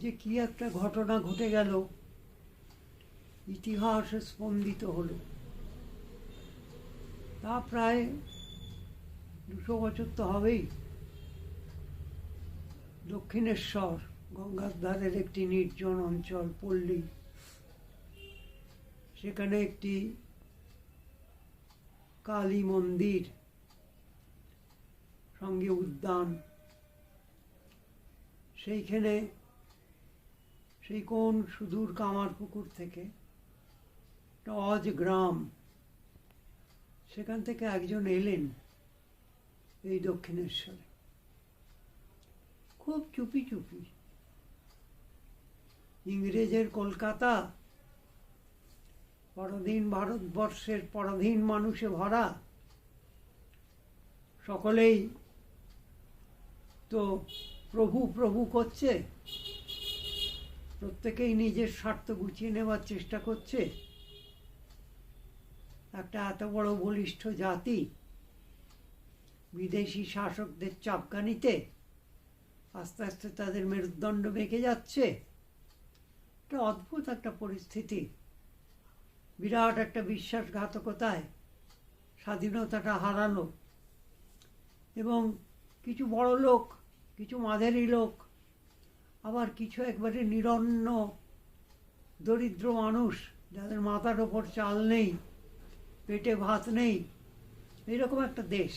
যে কি একটা ঘটনা ঘটে গেল, ইতিহাস স্পন্দিত হলো। তা প্রায় দুশো বছর তো হবেই। দক্ষিণেশ্বর গঙ্গার ধারের একটি নির্জন অঞ্চল, পল্লী। সেখানে একটি কালী মন্দির সঙ্গে উদ্যান। সেইখানে সেই কোন সুদূর কামারপুকুর থেকে অজ গ্রাম। সেখান থেকে একজন এলেন এই দক্ষিণেশ্বরে। খুব চুপি চুপি। ইংরেজের কলকাতা পরাধীন ভারতবর্ষের পরাধীন মানুষে ভরা। সকলেই তো প্রভু প্রভু করছে। প্রত্যেকেই নিজের স্বার্থ গুছিয়ে নেওয়ার চেষ্টা করছে। একটা এত বড় বলিষ্ঠ জাতি, বিদেশি শাসকদের চাপকানিতে আস্তে আস্তে তাদের মেরুদণ্ড বেঁকে যাচ্ছে। একটা অদ্ভুত একটা পরিস্থিতি। বিরাট একটা বিশ্বাসঘাতকতায় স্বাধীনতাটা হারানো এবং কিছু বড় লোক কিছু মাঝারি লোক আবার কিছু একবারে নিরন্ন, দরিদ্র মানুষ, যাদের মাথার ওপর চাল নেই, পেটে ভাত নেই, এরকম একটা দেশ।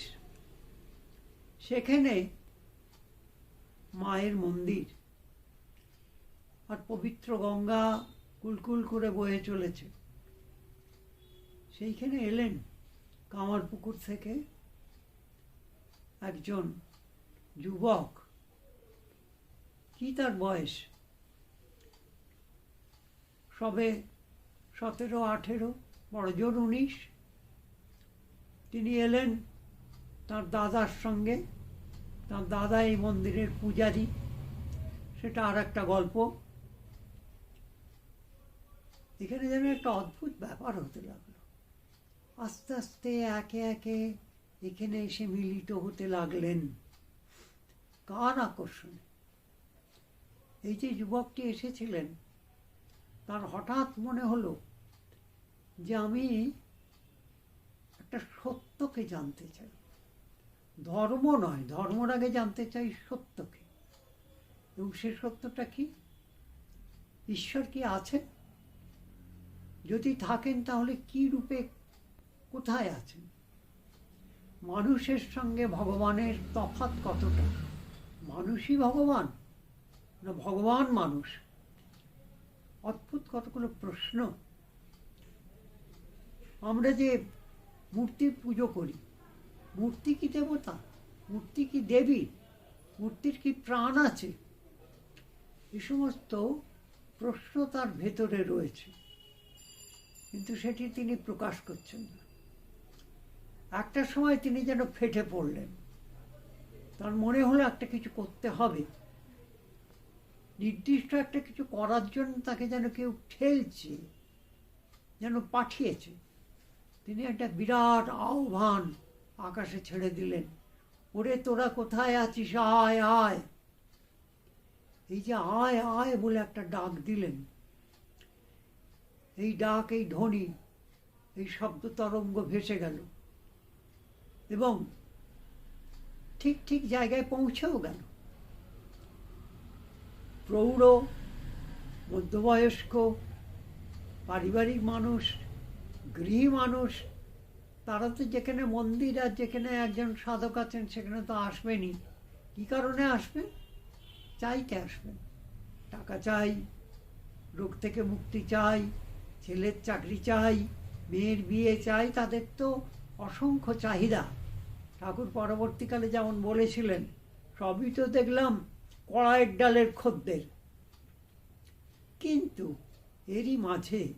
সেখানে মায়ের মন্দির আর পবিত্র গঙ্গা কুলকুল করে বয়ে চলেছে। সেইখানে এলেন কামারপুকুর থেকে একজন যুবক কি তার বয়স? সবে সতেরো, আঠেরো, বড় জোর উনিশ। তিনি এলেন তার দাদার সঙ্গে। তার দাদা এই মন্দিরের পূজারী। সেটা আর একটা গল্প। এখানে যেন একটা অদ্ভুত ব্যাপার হতে লাগল। আস্তে আস্তে একে একে এখানে এসে মিলিত হতে লাগলেন। কার আকর্ষণে। এই যে যুবকটি এসেছিলেন, তার হঠাৎ মনে হলো যে আমি একটা সত্যকে জানতে চাই। ধর্ম নয়, ধর্মর আগে জানতে চাই সত্যকে। এবং সে সত্যটা কি? ঈশ্বর কি আছেন? যদি থাকেন তাহলে কি রূপে কোথায় আছেন? মানুষের সঙ্গে ভগবানের তফাৎ কতটা? মানুষই ভগবান। না ভগবান মানুষ। অদ্ভুত কতগুলো প্রশ্ন। আমরা যে মূর্তির পুজো করি, মূর্তি কি দেবতা? মূর্তি কি দেবী? মূর্তির কি প্রাণ আছে? এ সমস্ত প্রশ্ন তার ভেতরে রয়েছে। কিন্তু সেটি তিনি প্রকাশ করছেন না। একটা সময় তিনি যেন ফেটে পড়লেন। তার মনে হলো একটা কিছু করতে হবে। নির্দিষ্ট একটা কিছু করার জন্য তাকে যেন কেউ ঠেলছে, যেন পাঠিয়েছে। তিনি একটা বিরাট আহ্বান আকাশে ছেড়ে দিলেন। ওরে, তোরা কোথায় আছিস? আয় আয়। এই যে আয় আয় বলে একটা ডাক দিলেন। এই ডাক, এই ধ্বনি, এই শব্দ তরঙ্গ ভেসে গেল এবং ঠিক ঠিক জায়গায় পৌঁছেও গেল। প্রৌঢ়, মধ্যবয়স্ক, পারিবারিক মানুষ, গৃহী মানুষ, তারা তো যেখানে মন্দির আর যেখানে একজন সাধক আছেন সেখানে তো আসবেনই। কী কারণে আসবেন চাইতে আসবেন টাকা চাই, রোগ থেকে মুক্তি চাই, ছেলের চাকরি চাই, মেয়ের বিয়ে চাই, তাদের তো অসংখ্য চাহিদা। ঠাকুর পরবর্তীকালে যেমন বলেছিলেন, সবই তো দেখলাম কড়াইয়ের ডালের খদ্দের। কিন্তু এরই মাঝে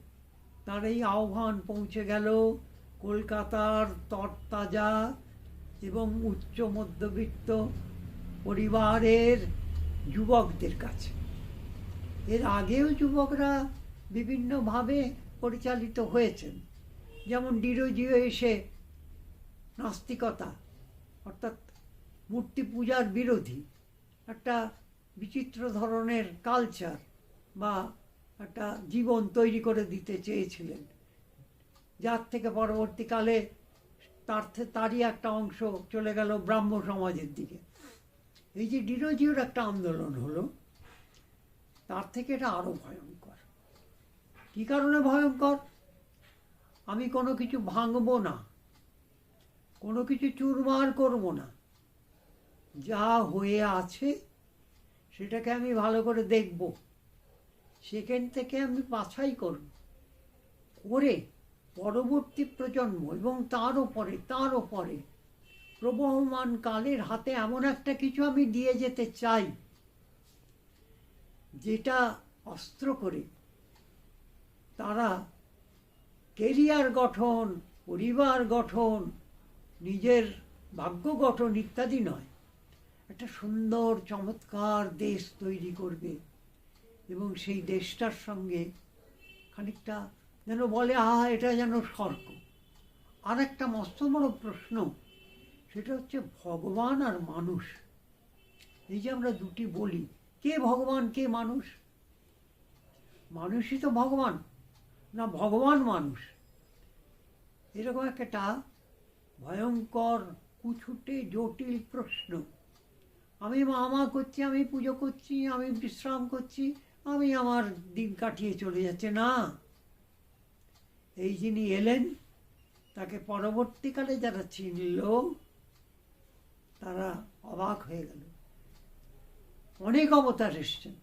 তার এই আহ্বান পৌঁছে গেল কলকাতার তরতাজা এবং উচ্চ মধ্যবিত্ত পরিবারের যুবকদের কাছে। এর আগেও যুবকরা বিভিন্নভাবে পরিচালিত হয়েছেন। যেমন ডিরোজিও এসে নাস্তিকতা, অর্থাৎ মূর্তি পূজার বিরোধী, একটা বিচিত্র ধরনের কালচার বা একটা জীবন তৈরি করে দিতে চেয়েছিলেন। যার থেকে পরবর্তীকালে তার তারই একটা অংশ চলে গেল ব্রাহ্ম সমাজের দিকে। এই যে ডিরোজিওর একটা আন্দোলন হলো, তার থেকে এটা আরও ভয়ঙ্কর। কী কারণে ভয়ঙ্কর? আমি কোনো কিছু ভাঙবো না, কোনো কিছু চুরমার করব না। যা হয়ে আছে সেটাকে আমি ভালো করে দেখব। সেখান থেকে আমি বাছাই করব। করে পরবর্তী প্রজন্ম এবং তার ওপরে তার ওপরে প্রবহমান কালের হাতে এমন একটা কিছু আমি দিয়ে যেতে চাই, যেটা অস্ত্র করে তারা কেরিয়ার গঠন, পরিবার গঠন, নিজের ভাগ্য গঠন ইত্যাদি নয়। একটা সুন্দর, চমৎকার দেশ তৈরি করবে। এবং সেই দেশটার সঙ্গে খানিকটা যেন বলে, আহা, এটা যেন স্বর্গ। আর একটা মস্ত বড় প্রশ্ন, সেটা হচ্ছে, ভগবান আর মানুষ। এই যে আমরা দুটি বলি, কে ভগবান, কে মানুষ? মানুষই তো ভগবান, না ভগবান মানুষ? এরকম একটা ভয়ঙ্কর, কুছুটে জটিল প্রশ্ন। আমি মামা করছি, আমি পুজো করছি, আমি বিশ্রাম করছি, আমি আমার দিন কাটিয়ে চলে যাচ্ছে না। এই যিনি এলেন, তাকে পরবর্তীকালে যারা চিনল, তারা অবাক হয়ে গেল। অনেক অবতার এসছেন,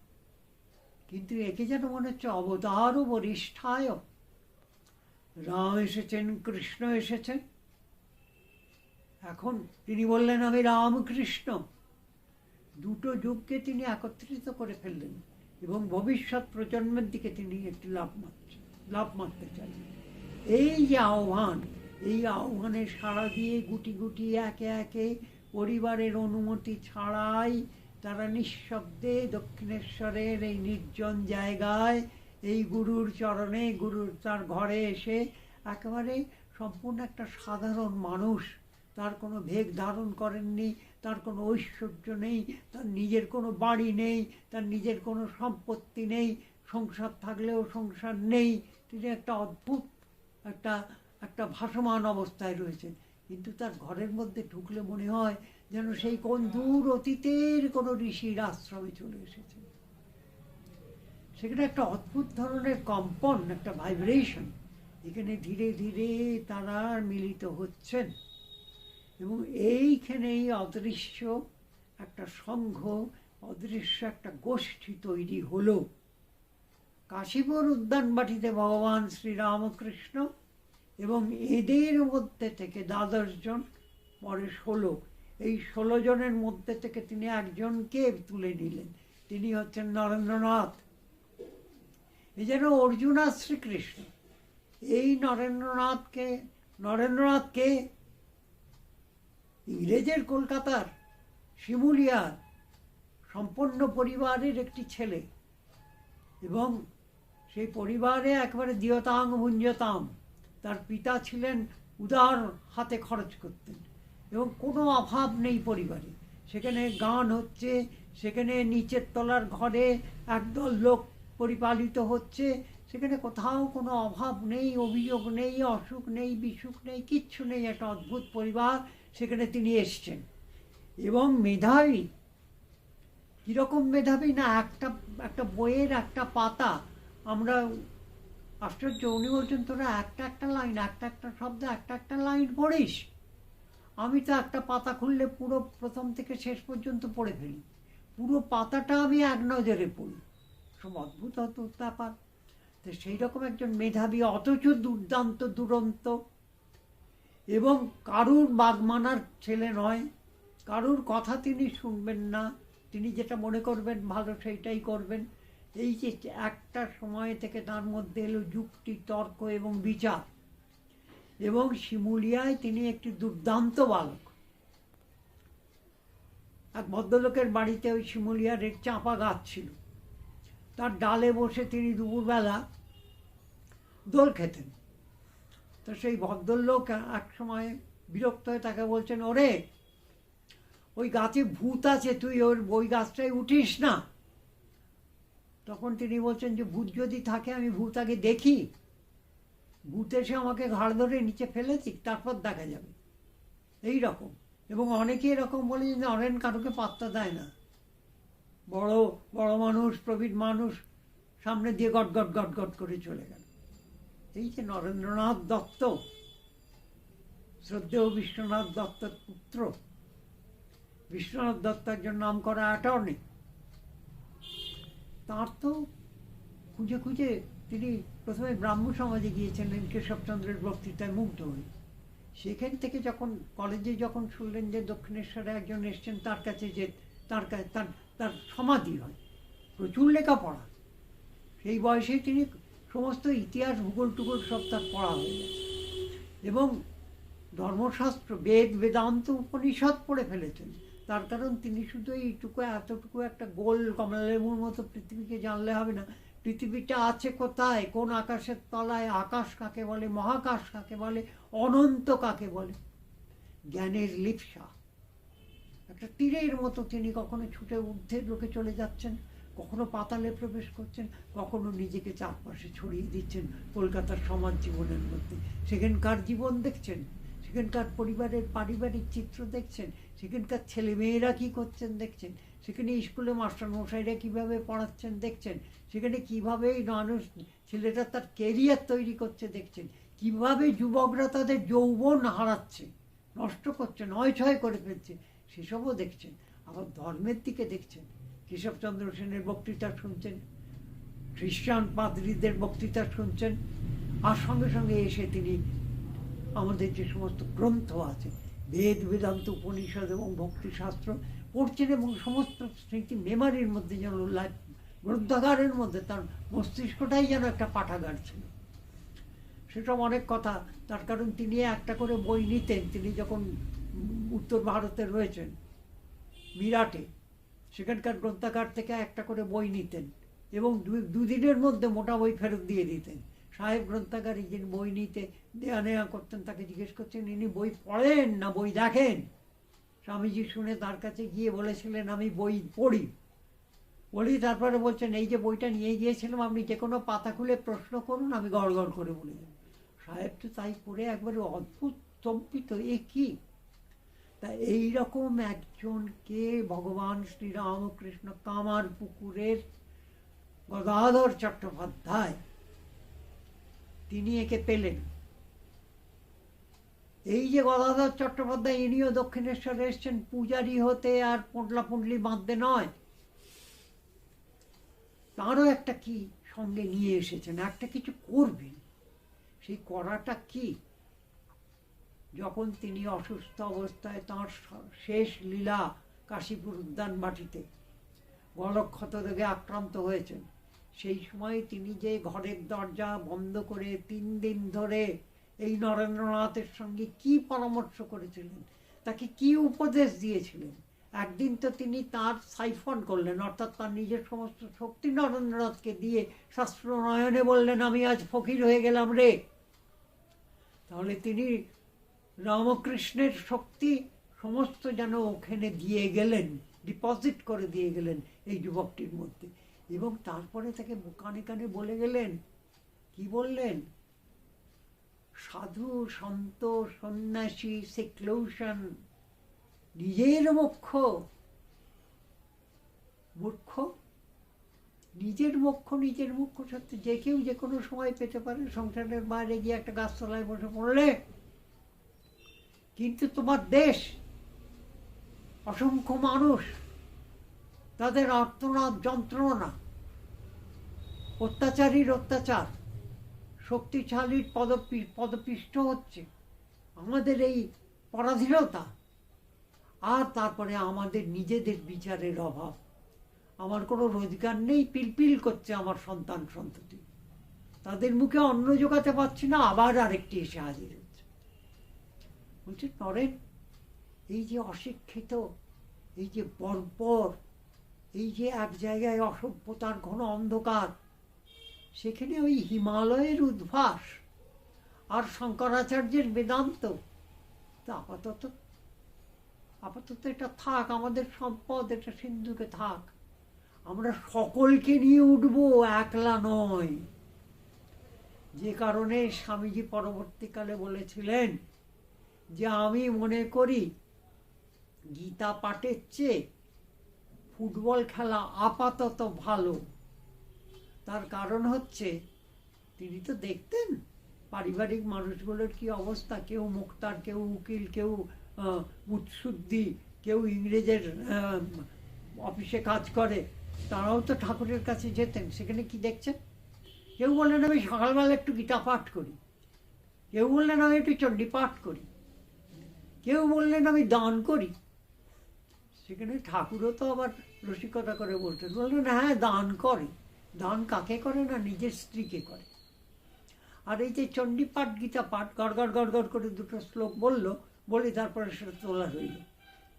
কিন্তু একে যেন মনে হচ্ছে অবতারও বরিষ্ঠায়। রাম এসেছেন, কৃষ্ণ এসেছেন। এখন তিনি বললেন, আমি রামকৃষ্ণ। দুটো যুগকে তিনি একত্রিত করে ফেললেন এবং ভবিষ্যৎ প্রজন্মের দিকে তিনি একটি লাভ মারছেন লাভ মারতে চান এই যে আহ্বান, এই আহ্বানে সাড়া দিয়ে গুটি গুটি একে একে পরিবারের অনুমতি ছাড়াই তারা নিঃশব্দে দক্ষিণেশ্বরের এই নির্জন জায়গায় এই গুরুর চরণে, গুরুর তার ঘরে এসে একেবারে সম্পূর্ণ একটা সাধারণ মানুষ, তার কোনো ভেগ ধারণ করেননি তার কোনো ঐশ্বর্য নেই, তার নিজের কোনো বাড়ি নেই, তার নিজের কোনো সম্পত্তি নেই, সংসার থাকলেও সংসার নেই। তিনি একটা অদ্ভুত, একটা একটা ভাসমান অবস্থায় রয়েছেন। কিন্তু তার ঘরের মধ্যে ঢুকলে মনে হয় যেন সেই কোন দূর অতীতের কোনো ঋষির আশ্রমে চলে এসেছেন সেখানে একটা অদ্ভুত ধরনের কম্পন, একটা ভাইব্রেশন, এখানে ধীরে ধীরে তারা মিলিত হচ্ছেন। এবং এইখানেই অদৃশ্য একটা সংঘ, অদৃশ্য একটা গোষ্ঠী তৈরি হলো। কাশীপুর উদ্যানবাটিতে ভগবান শ্রীরামকৃষ্ণ এবং এদের মধ্যে থেকে দ্বাদশ জন, পরে ষোলো। এই ষোলো জনের মধ্যে থেকে তিনি একজনকে তুলে নিলেন। তিনি হচ্ছেন নরেন্দ্রনাথ। এই যেন অর্জুন শ্রীকৃষ্ণ। এই নরেন্দ্রনাথকে নরেন্দ্রনাথকে ইংরেজের কলকাতার শিমুলিয়ার সম্পন্ন পরিবারের একটি ছেলে এবং সেই পরিবারে একবারে দিয়তাং ভুঞ্জতাম তার পিতা ছিলেন উদার হাতে খরচ করতেন এবং কোনো অভাব নেই পরিবারে। সেখানে গান হচ্ছে, সেখানে নিচের তলার ঘরে একদল লোক পরিপালিত হচ্ছে, সেখানে কোথাও কোনো অভাব নেই, অভিযোগ নেই, অসুখ নেই, বিসুখ নেই, কিচ্ছু নেই। একটা অদ্ভুত পরিবার সেখানে তিনি এসছেন। এবং মেধাবী। কীরকম মেধাবী না, একটা একটা বইয়ের একটা পাতা। আমরা আশ্চর্য, উনি বলছেন, তোরা একটা একটা লাইন, একটা একটা শব্দ, একটা একটা লাইন পড়িস। আমি তো একটা পাতা খুললে পুরো প্রথম থেকে শেষ পর্যন্ত পড়ে ফেলি। পুরো পাতাটা আমি এক নজরে পড়ি। সব অদ্ভুত অদ্ভুত ব্যাপার। তো সেই রকম একজন মেধাবী, অথচ দুর্দান্ত, দুরন্ত এবং কারুর বাগমানার ছেলে নয়, কারুর কথা তিনি শুনবেন না, তিনি যেটা মনে করবেন ভালো সেইটাই করবেন। এই যে একটা সময় থেকে তার মধ্যে এলো যুক্তি, তর্ক এবং বিচার। এবং শিমুলিয়ায় তিনি একটি দুর্দান্ত বালক। এক ভদ্রলোকের বাড়িতে ওই শিমুলিয়ার এক চাঁপা গাছ ছিল। তার ডালে বসে তিনি দুপুরবেলা দোল খেতেন। তো সেই ভদ্রলোক এক সময় বিরক্ত হয়ে তাকে বলছেন, ওরে, ওই গাছে ভূত আছে তুই, ওর ওই গাছটায় উঠিস না? তখন তিনি বলছেন যে, ভূত যদি থাকে, আমি ভূত আগে দেখি। ভূত এসে আমাকে ঘাড় ধরে নিচে ফেলেছি তারপর দেখা যাবে। এই রকম। এবং অনেকে এরকম বলে যে, নরেন কারোকে পাত্তা দেয় না। বড় বড় মানুষ, প্রবীণ মানুষ, সামনে দিয়ে গট গট গট গট করে চলে গেল। এই যে নরেন্দ্রনাথ দত্ত, শ্রদ্ধেয় বিশ্বনাথ দত্তর পুত্র। বিশ্বনাথ দত্ত একজন নাম করা অ্যাটর্নি তার তো খুঁজে খুঁজে তিনি প্রথমে ব্রাহ্ম সমাজে গিয়েছিলেন কেশবচন্দ্রের বক্তৃতায় মুগ্ধ হয়ে। সেখান থেকে যখন কলেজে যখন শুনলেন যে দক্ষিণেশ্বরে একজন এসছেন, তার কাছে যে তার কাছে তার তার সমাধি হয়। প্রচুর লেখাপড়া। সেই বয়সে তিনি সমস্ত ইতিহাস ভূগোল টুগোল সব তার পড়া হয়ে গেছে। এবং ধর্মশাস্ত্র, বেদ, বেদান্ত উপনিষদ পড়ে ফেলেছেন। তার কারণ তিনি শুধু এইটুকু, এতটুকু একটা গোল কমলালেবুর মতো পৃথিবীকে জানলে হবে না। পৃথিবীটা আছে কোথায়, কোন আকাশের তলায়, আকাশ কাকে বলে, মহাকাশ কাকে বলে, অনন্ত কাকে বলে? জ্ঞানের লিপসা। একটা তীরের মতো তিনি কখনো ছুটে ঊর্ধ্বের লোকে চলে যাচ্ছেন। কখনো পাতালে প্রবেশ করছেন, কখনো নিজেকে চারপাশে ছড়িয়ে দিচ্ছেন কলকাতার সমাজ জীবনের মধ্যে। সেখানকার জীবন দেখছেন, সেখানকার পরিবারের পারিবারিক চিত্র দেখছেন, সেখানকার ছেলেমেয়েরা কী করছেন দেখছেন, সেখানে স্কুলে মাস্টারমশাইরা কীভাবে পড়াচ্ছেন দেখছেন, সেখানে কীভাবে মানুষ ছেলেটা তার কেরিয়ার তৈরি করছে দেখছেন, কীভাবে যুবকরা তাদের যৌবন হারাচ্ছে, নষ্ট করছে, নয় ছয় করে ফেলছে, সেসবও দেখছেন। আবার ধর্মের দিকে দেখছেন। কেশবচন্দ্র সেনের বক্তৃতা শুনছেন খ্রিস্টান পাদ্রীদের বক্তৃতা শুনছেন, আর সঙ্গে সঙ্গে এসে তিনি আমাদের যে সমস্ত গ্রন্থ আছে, বেদ, বেদান্ত, উপনিষদ এবং ভক্তিশাস্ত্র পড়ছেন এবং সমস্ত স্মৃতি মেমারির মধ্যে যেন গ্রন্থাগারের মধ্যে তার মস্তিষ্কটাই যেন একটা পাঠাগার ছিল। সেসব অনেক কথা, তার কারণ তিনি একটা করে বই নিতেন, তিনি যখন উত্তর ভারতে রয়েছেন মিরাটে সেখানকার গ্রন্থাগার থেকে একটা করে বই নিতেন এবং দুদিনের মধ্যে মোটা বই ফেরত দিয়ে দিতেন। সাহেব গ্রন্থাগারে যিনি বই নিতে দেয়া নেয়া করতেন, তাকে জিজ্ঞেস করছেন, ইনি বই পড়েন না বই দেখেন? স্বামীজি শুনে তার কাছে গিয়ে বলেছিলেন, আমি বই পড়ি। বলি তারপরে বলছেন, এই যে বইটা নিয়ে গিয়েছিলাম, আপনি যে কোনো পাতা খুলে প্রশ্ন করুন, আমি গড় গড় করে বলে দেব। সাহেব তো তাই পড়ে একবারে অদ্ভুত স্তম্ভিত, এ কি? তা এইরকম একজনকে ভগবান শ্রীরামকৃষ্ণ কামার পুকুরের গদাধর চট্টোপাধ্যায় তিনি একে পেলেন। এই যে গদাধর চট্টোপাধ্যায়, ইনিও দক্ষিণেশ্বরে এসছেন, পূজারি হতে আর পোটলা পুঁটলি বাঁধতে নয়। তারও একটা কি সঙ্গে নিয়ে এসেছেন, একটা কিছু করবেন, সেই করাটা কি? যখন তিনি অসুস্থ অবস্থায় তাঁর শেষ লীলা কাশীপুর উদ্যান মাটিতে গলক্ষত রোগে আক্রান্ত হয়েছেন। সেই সময় তিনি যে ঘরের দরজা বন্ধ করে তিন দিন ধরে এই নরেন্দ্রনাথের সঙ্গে কি পরামর্শ করেছিলেন, তাকে কি উপদেশ দিয়েছিলেন, একদিন তো তিনি তার সাইফন করলেন, অর্থাৎ তার নিজের সমস্ত শক্তি নরেন্দ্রনাথকে দিয়ে শাস্ত্র নয়নে বললেন, আমি আজ ফকির হয়ে গেলাম রে। তাহলে তিনি রামকৃষ্ণের শক্তি সমস্ত যেন ওখানে দিয়ে গেলেন ডিপোজিট করে দিয়ে গেলেন এই যুবকটির মধ্যে। এবং তারপরে তাকে কানে কানে বলে গেলেন, কি বললেন? সাধু, সন্ত, সন্ন্যাসী সেক্লৌশন নিজের মোক্ষ। মূর্খ নিজের মোক্ষ, নিজের মুখ্য সত্যি যে কেউ যে কোনো সময় পেতে পারে। সংসারের বাইরে গিয়ে একটা গাছতলায় বসে পড়লে কিন্তু তোমার দেশ অসংখ্য মানুষ, তাদের আর্তনাদ, যন্ত্রণা, অত্যাচারীর অত্যাচার, শক্তিশালীর পদপি, পদপিষ্ট হচ্ছে। আমাদের এই পরাধীনতা আর তারপরে আমাদের নিজেদের বিচারের অভাব। আমার কোনো রোজগার নেই, পিলপিল করছে আমার সন্তান সন্ততি তাদের মুখে অন্ন জোগাতে পারছি না, আবার আরেকটি এসে হাজির বলছে, নরেন, এই যে অশিক্ষিত, এই যে বর্বর, এই যে এক জায়গায় অসভ্যতার ঘন অন্ধকার, সেখানে ওই হিমালয়ের উদ্ভাস আর শঙ্করাচার্যের বেদান্ত, তা আপাতত আপাতত এটা থাক, আমাদের সম্পদ, এটা সিন্ধুকে থাক, আমরা সকলকে নিয়ে উঠবো একলা নয়। যে কারণে স্বামীজি পরবর্তীকালে বলেছিলেন যে আমি মনে করি গীতা পাঠের চেয়ে ফুটবল খেলা আপাতত ভালো। তার কারণ হচ্ছে তিনি তো দেখতেন পারিবারিক মানুষগুলোর কি অবস্থা, কেউ মুক্তার, কেউ উকিল, কেউ মুৎসুদ্দি, কেউ ইংরেজের অফিসে কাজ করে, তারাও তো ঠাকুরের কাছে যেতেন। সেখানে কি দেখছেন? কেউ বললেন, আমি সকালবেলা একটু গীতা পাঠ করি। কেউ বললেন, আমি একটু চণ্ডী পাঠ করি। কেউ বললেন আমি দান করি। সেখানে ঠাকুরও তো আবার রসিকতা করে বলতেন, বললেন হ্যাঁ দান করে। দান কাকে করে না, নিজের স্ত্রীকে করে। আর এই যে গীতা পাঠ, গড় গড় গড় গড় করে দুটো শ্লোক বলল, বলে তারপরে সেটা তোলা রইল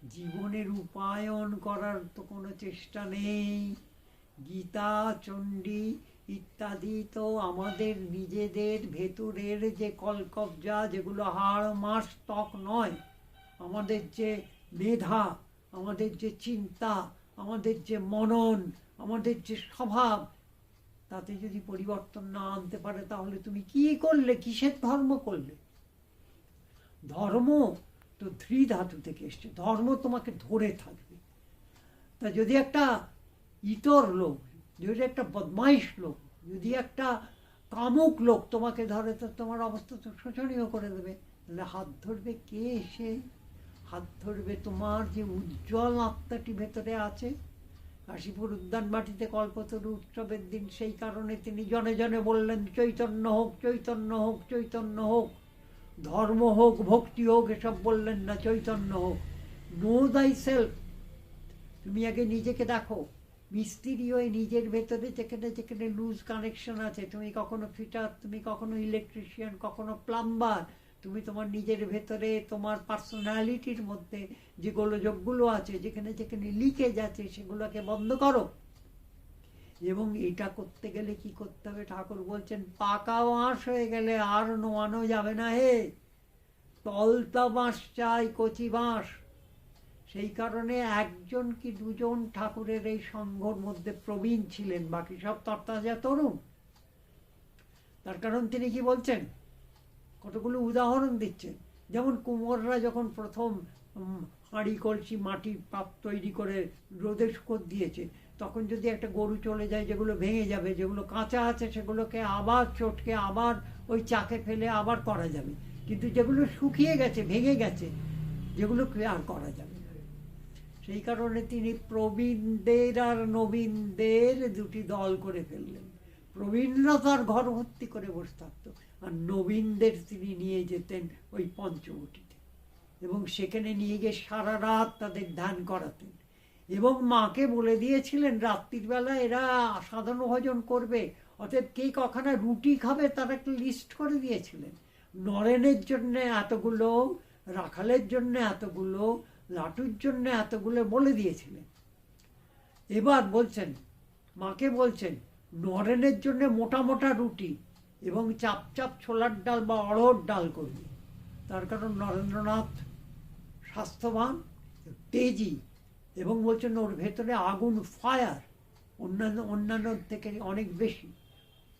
জীবনের উপায়ন করার তো কোনো চেষ্টা নেই। গীতা, চণ্ডী ইত্যাদি তো আমাদের নিজেদের ভেতরের যে কলকবজা, যেগুলো হাড়, মাস, ত্বক নয় আমাদের যে মেধা, আমাদের যে চিন্তা, আমাদের যে মনন, আমাদের যে স্বভাব, তাতে যদি পরিবর্তন না আনতে পারে, তাহলে তুমি কি করলে? কিসের ধর্ম করলে? ধর্ম তো ধ্রি ধাতু থেকে এসছে। ধর্ম তোমাকে ধরে থাকবে। তা যদি একটা ইতর লোক, যদি একটা বদমাইশ লোক, যদি একটা কামুক লোক তোমাকে ধরে, তো তোমার অবস্থা তো শোচনীয় করে দেবে। তাহলে হাত ধরবে কে এসে হাত ধরবে তোমার যে উজ্জ্বল আত্মাটি ভেতরে আছে। কাশীপুর উদ্যান মাটিতে কল্পতরু উৎসবের দিন, সেই কারণে তিনি জনে জনে বললেন, চৈতন্য হোক চৈতন্য হোক চৈতন্য হোক। ধর্ম হোক, ভক্তি হোক, এসব বললেন না, চৈতন্য হোক। নো দাই সেলফ তুমি আগে নিজেকে দেখো। মিস্ত্রি হয়ে নিজের ভেতরে যেখানে যেখানে লুজ কানেকশন আছে, তুমি কখনো ফিটার তুমি কখনো ইলেকট্রিশিয়ান কখনো প্লাম্বার তুমি তোমার নিজের ভেতরে, তোমার পার্সোনালিটির মধ্যে যে গোলযোগগুলো আছে, যেখানে যেখানে লিকেজ আছে, সেগুলোকে বন্ধ করো। এবং এটা করতে গেলে কি করতে হবে? ঠাকুর বলছেন, পাকা বাঁশ হয়ে গেলে আর নোয়ানো যাবে না হে। তলতা বাঁশ চাই, কচি বাঁশ। সেই কারণে একজন কি দুজন ঠাকুরের এই সংঘর মধ্যে প্রবীণ ছিলেন? বাকি সব তরতাজা তরুণ। তার কারণ তিনি কি বলছেন? কতগুলো উদাহরণ দিচ্ছেন যেমন কুমোররা যখন প্রথম হাঁড়ি, কলসি মাটির পাপ তৈরি করে রোদে শুকোত দিয়েছে, তখন যদি একটা গরু চলে যায়, যেগুলো ভেঙে যাবে, যেগুলো কাঁচা আছে, সেগুলোকে আবার চটকে আবার ওই চাকে ফেলে আবার করা যাবে। কিন্তু যেগুলো শুকিয়ে গেছে, ভেঙে গেছে, যেগুলোকে আর করা যাবে। সেই কারণে তিনি প্রবীণদের আর নবীনদের দুটি দল করে ফেললেন। প্রবীণরা ঘর ভর্তি করে বসে থাকতো আর নবীনদের তিনি নিয়ে যেতেন ওই পঞ্চবটিতে। এবং সেখানে নিয়ে গিয়ে সারা রাত তাদের ধ্যান করাতেন। এবং মাকে বলে দিয়েছিলেন, রাত্রির বেলা এরা সাধন ভোজন করবে, অতএব কে কখানা রুটি খাবে তার একটা লিস্ট করে দিয়েছিলেন। নরেনের জন্য এতগুলো, রাখালের জন্য এতগুলো, লাটুর জন্য এতগুলো বলে দিয়েছিলেন। এবার বলছেন, মাকে বলছেন নরেনের জন্য মোটা মোটা রুটি এবং চাপ চাপ ছোলার ডাল বা অড়হর ডাল করবে। তার কারণ নরেন্দ্রনাথ স্বাস্থ্যবান, তেজি এবং বলছেন ওর ভেতরে আগুন, ফায়ার অন্যান্য অন্যান্য থেকে অনেক বেশি,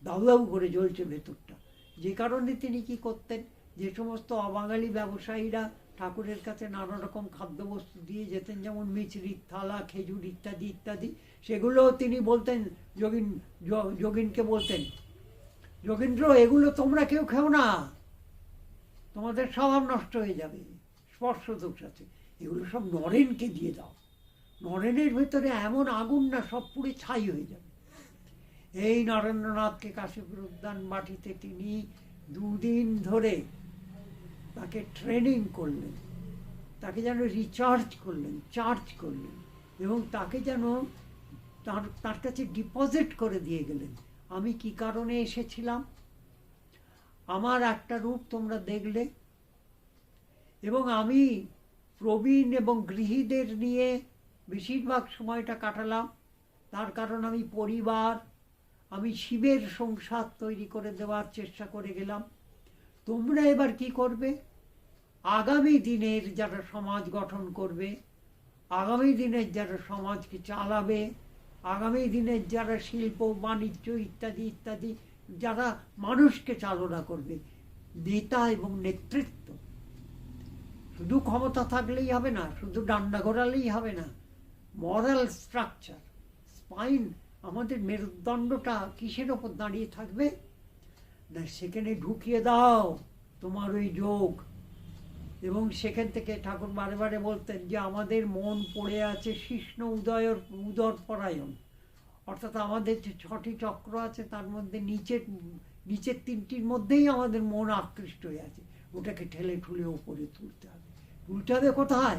দাউদাউ দাউ করে জ্বলছে ভেতরটা। যে কারণে তিনি কি করতেন? যে সমস্ত অবাঙালি ব্যবসায়ীরা ঠাকুরের কাছে নানা রকম খাদ্যবস্তু দিয়ে যেতেন, যেমন মিচড়ির থালা, খেজুর ইত্যাদি ইত্যাদি, সেগুলোও তিনি বলতেন, যোগিন যোগিনকে বলতেন, যোগীন্দ্র, এগুলো তোমরা কেউ খেও না। তোমাদের স্বভাব নষ্ট হয়ে যাবে স্পর্শ দোষ আছে। এগুলো সব নরেনকে দিয়ে দাও। নরেনের ভেতরে এমন আগুন না, সব পুড়ে ছাই হয়ে যাবে। এই নরেন্দ্রনাথকে কাশীপুর উদ্যান মাটিতে তিনি দুদিন ধরে তাকে ট্রেনিং করলেন, তাকে যেন রিচার্জ করলেন চার্জ করলেন এবং তাকে যেন তার তার কাছে ডিপোজিট করে দিয়ে গেলেন। আমি কি কারণে এসেছিলাম? আমার একটা রূপ তোমরা দেখলে এবং আমি প্রবীণ এবং গৃহীদের নিয়ে বেশিরভাগ সময়টা কাটালাম। তার কারণ আমি পরিবার, আমি শিবের সংসার তৈরি করে দেওয়ার চেষ্টা করে গেলাম। তোমরা এবার কি করবে? আগামী দিনের যারা সমাজ গঠন করবে, আগামী দিনের যারা সমাজকে চালাবে, আগামী দিনের যারা শিল্প, বাণিজ্য ইত্যাদি ইত্যাদি, যারা মানুষকে চালনা করবে, নেতা এবং নেতৃত্ব। শুধু ক্ষমতা থাকলেই হবে না, শুধু ডান্ডা ঘোরালেই হবে না মরাল স্ট্রাকচার স্পাইন আমাদের মেরুদণ্ডটা কিসের ওপর দাঁড়িয়ে থাকবে? না, সেখানে ঢুকিয়ে দাও তোমার ওই যোগ। এবং সেখান থেকে ঠাকুর বারে বারে বলতেন যে, আমাদের মন পড়ে আছে কৃষ্ণ উদয়ের উদর পরায়ণ। অর্থাৎ আমাদের যে ছটি চক্র আছে, তার মধ্যে নিচের নিচের তিনটির মধ্যেই আমাদের মন আকৃষ্ট হয়ে আছে। ওটাকে ঠেলে ঠুলে ওপরে তুলতে হবে। তুলতে হবে কোথায়?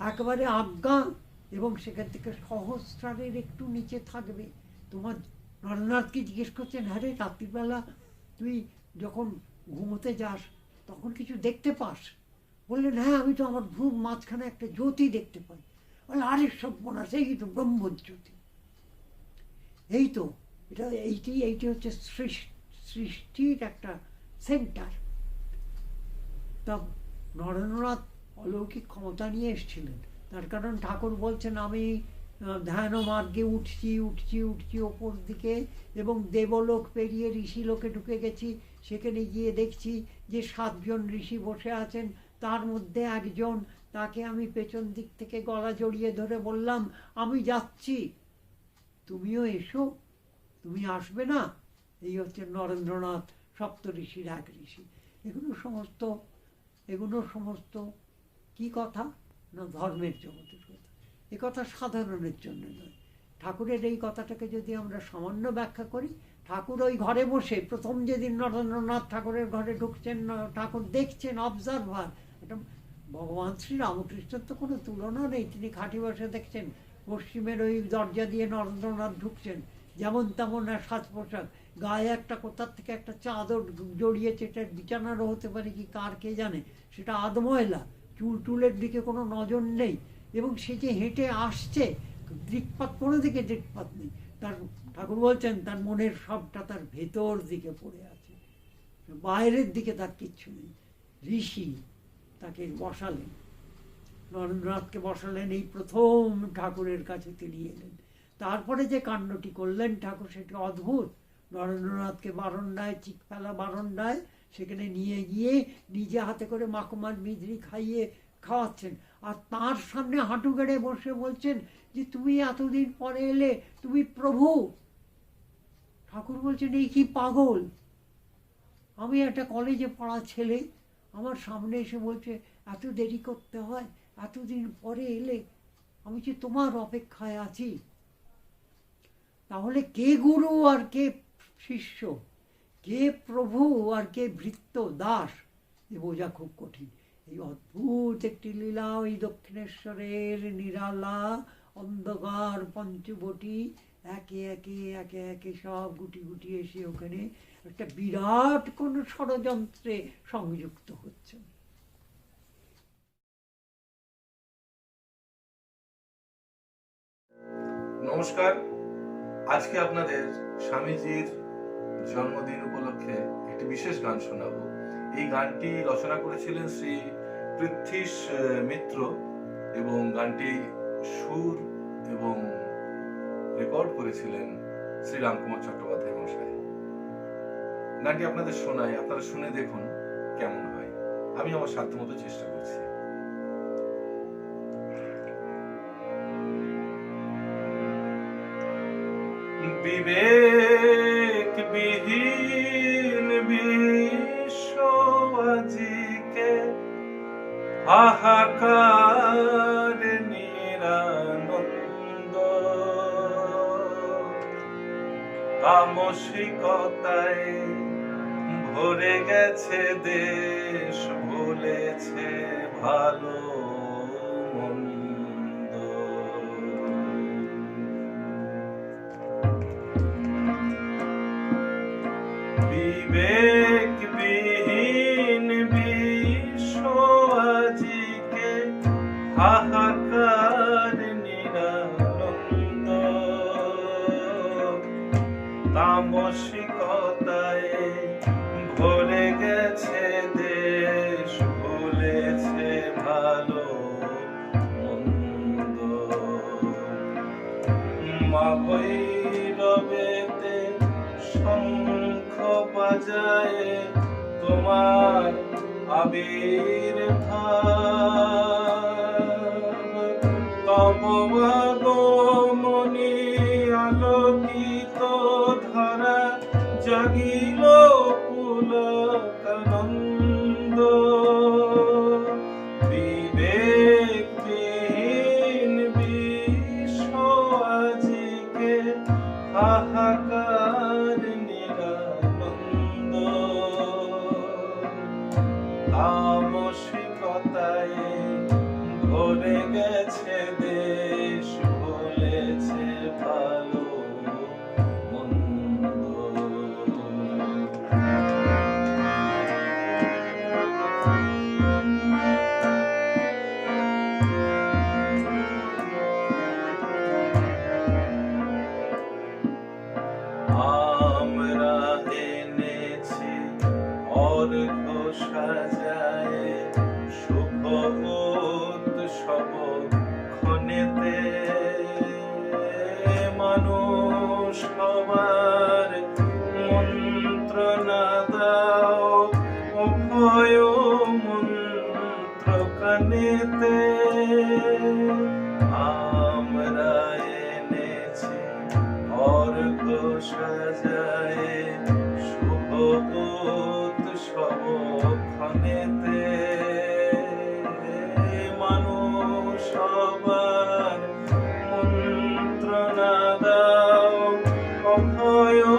একেবারে আজ্ঞা এবং সেখান থেকে সহস্রারের একটু নিচে থাকবে। তোমার নরনাথকে জিজ্ঞেস করছেন হ্যাঁ রে রাত্রিবেলা তুই যখন ঘুমোতে যাস, তখন কিছু দেখতে পাস? বললেন হ্যাঁ আমি তো আমার ভ্রুর মাঝখানে একটা জ্যোতি দেখতে পাই। বলে, আরে সব মনে এই তো ব্রহ্মজ্যোতি। এই তো, এটা এইটি এইটি হচ্ছে সৃষ- সৃষ্টির একটা সেন্টার। তা নরেন্দ্রনাথ অলৌকিক ক্ষমতা নিয়ে এসেছিলেন। তার কারণ ঠাকুর বলছেন, আমি আহ, ধ্যান মার্গে উঠছি উঠছি উঠছি ওপর দিকে এবং দেবলোক পেরিয়ে ঋষিলোকে ঢুকে গেছি। সেখানে গিয়ে দেখছি যে সাতজন ঋষি বসে আছেন। তার মধ্যে একজন তাকে আমি পেছন দিক থেকে গলা জড়িয়ে ধরে বললাম আমি যাচ্ছি। তুমিও এসো। তুমি আসবে না? এই হচ্ছে নরেন্দ্রনাথ সপ্ত ঋষির এক ঋষি। এগুলো সমস্ত এগুলো সমস্ত কি কথা? না ধর্মের জগতের কথা। এ কথা সাধারণের জন্য নয়। ঠাকুরের এই কথাটাকে যদি আমরা সামান্য ব্যাখ্যা করি, ঠাকুর ওই ঘরে বসে, প্রথম যেদিন নরেন্দ্রনাথ ঠাকুরের ঘরে ঢুকছেন ঠাকুর দেখছেন অবজারভার এটা ভগবান শ্রী রামকৃষ্ণের তো কোনো তুলনা নেই, তিনি খাঁটি বসে দেখছেন, পশ্চিমের ওই দরজা দিয়ে নরেন্দ্রনাথ ঢুকছেন, যেমন তেমন এক সাজ পোশাক গায়ে একটা কোথার থেকে একটা চাদর জড়িয়েছে এটা বিছানারও হতে পারে কি, কার কে জানে, সেটা আদময়লা চুল টুলের দিকে কোনো নজর নেই। এবং সে যে হেঁটে আসছে, দিকপাত কোনো দিকে দিকপাত নেই। তার ঠাকুর বলছেন, তার মনের সবটা তার ভেতর দিকে পড়ে আছে। বাইরের দিকে তার কিচ্ছু নেই। ঋষি তাকে বসালেন। নরেন্দ্রনাথকে বসালেন, এই প্রথম ঠাকুরের কাছে তিনি এলেন। তারপরে যে কাণ্ডটি করলেন ঠাকুর, সেটি অদ্ভুত। নরেন্দ্রনাথকে বারণডায় চিক ফেলা বারণডায়, সেখানে নিয়ে গিয়ে নিজে হাতে করে মাকুমার মিধরি খাইয়ে খাওয়াচ্ছেন। আর তার সামনে হাঁটু গেড়ে বসে বলছেন যে, তুমি এতদিন পরে এলে তুমি প্রভু। ঠাকুর বলছেন, এই কি পাগল? আমি একটা কলেজে পড়া ছেলে। আমার সামনে এসে বলছে, এত দেরি করতে হয়, এতদিন পরে এলে আমি যে তোমার অপেক্ষায় আছি। তাহলে কে গুরু আর কে শিষ্য? কে প্রভু আর কে ভৃত্য দাস? এ বোঝা খুব কঠিন। এই অদ্ভুত একটি লীলা ওই দক্ষিণেশ্বরের নিরালা, অন্ধকার পঞ্চবটি, একে একে একে একে সব গুটি গুটি এসে ওখানে একটা বিরাট কোন ষড়যন্ত্রে সংযুক্ত হচ্ছে। নমস্কার। আজকে আপনাদের স্বামীজির জন্মদিন উপলক্ষে একটি বিশেষ গান শোনাবো। এই গানটি রচনা করেছিলেন শ্রী পৃথ্বীশ মিত্র এবং গানটি সুর এবং রেকর্ড করেছিলেন শ্রী রামকুমার চট্টোপাধ্যায় মশাই। গানটি আপনাদের শোনাই, আপনারা শুনে দেখুন কেমন হয়। আমি আমার সাধ্যমতো চেষ্টা করছি। বিবেক হাহাকার নিরানন্দ। তামসিকতায় ভরে গেছে দেশ ভুলেছে ভালো। বাজায় তোমার আবির তব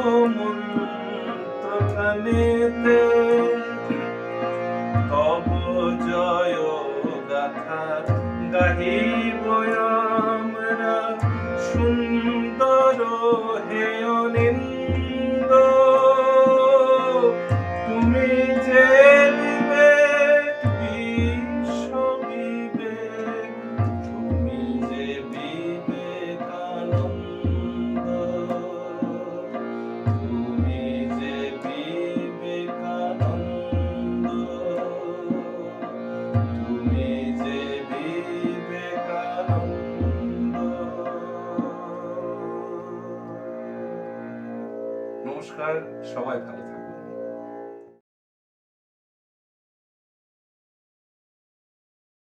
অভয়